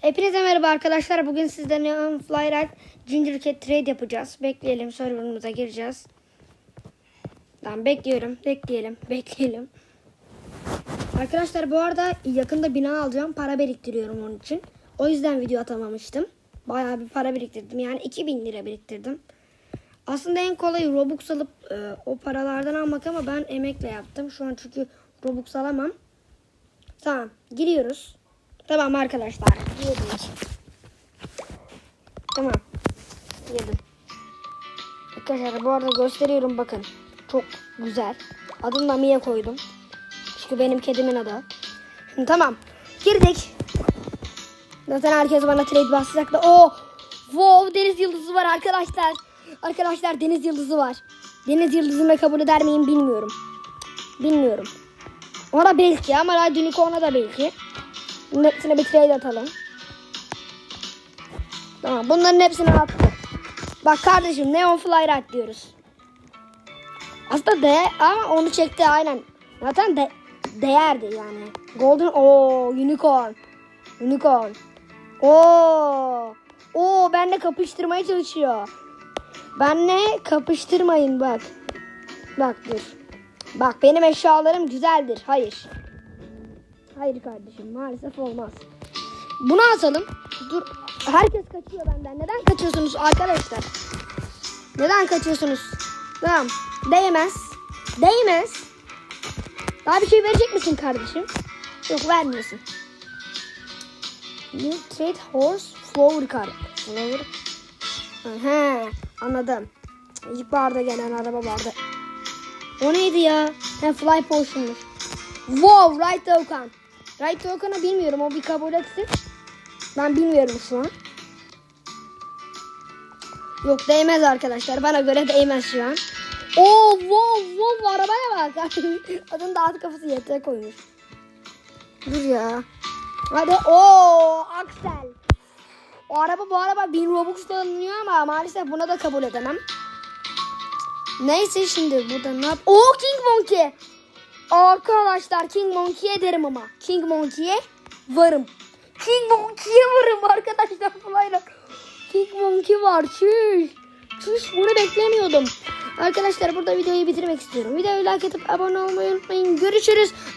Hepinize merhaba arkadaşlar. Bugün sizden Neon Flyride Ginger Cat Trade yapacağız. Bekleyelim. Server'ımıza gireceğiz. Tamam bekliyorum. Bekleyelim. Bekleyelim. Arkadaşlar bu arada yakında bina alacağım. Para biriktiriyorum onun için. O yüzden video atamamıştım. Bayağı bir para biriktirdim. Yani 2000 lira biriktirdim. Aslında en kolay Robux alıp e, o paralardan almak ama ben emekle yaptım. Şu an çünkü Robux alamam. Tamam. Giriyoruz. Tamam arkadaşlar. Girdik. Tamam. Girdim. Arkadaşlar bu arada gösteriyorum bakın. Çok güzel. Adını da Mia koydum. Çünkü benim kedimin adı. Şimdi tamam. Girdik. Zaten herkes bana trade basacak da. Oh! Wow deniz yıldızı var arkadaşlar. Arkadaşlar deniz yıldızı var. Deniz yıldızını kabul eder miyim bilmiyorum. Bilmiyorum. Ona belki ama Radyo Unicorn'a da belki. Bunun hepsine bir trade atalım. Tamam bunların hepsini attık. Bak kardeşim Neon Flyride diyoruz. Aslında de ama onu çekti aynen. Zaten de değerdi yani. Golden o unicorn. Unicorn. Oo. Oo benle kapıştırmaya çalışıyor. Benle kapıştırmayın bak. Bak dur. Bak benim eşyalarım güzeldir. Hayır. Hayır kardeşim maalesef olmaz. Bunu atalım. Dur. Herkes kaçıyor benden. Neden kaçıyorsunuz arkadaşlar? Neden kaçıyorsunuz? Tamam. Değmez. Değmez. Daha bir şey verecek misin kardeşim? Yok vermiyorsun. New trade horse flower card. Flower. Aha, anladım. İlkbaharda gelen araba vardı. O neydi ya? Ha, fly potion'muş. Wow, right token. Right token'ı bilmiyorum. O bir kabul etsin. Ben bilmiyorum şu an. Yok değmez arkadaşlar. Bana göre değmez şu an. Oo wow wow arabaya bak. Adın da alt kafası yete koymuş. Dur ya. Hadi o Axel. O araba bu araba 1000 Robux'ta alınıyor ama maalesef buna da kabul edemem. Neyse şimdi burada ne yap? Oo King Monkey. Arkadaşlar King Monkey'e derim ama. King Monkey'e varım. King Monkey'e varım arkadaşlar. Fly'la. King Monkey var. Çüş. Çüş bunu beklemiyordum. Arkadaşlar burada videoyu bitirmek istiyorum. Videoyu like atıp abone olmayı unutmayın. Görüşürüz. Bye.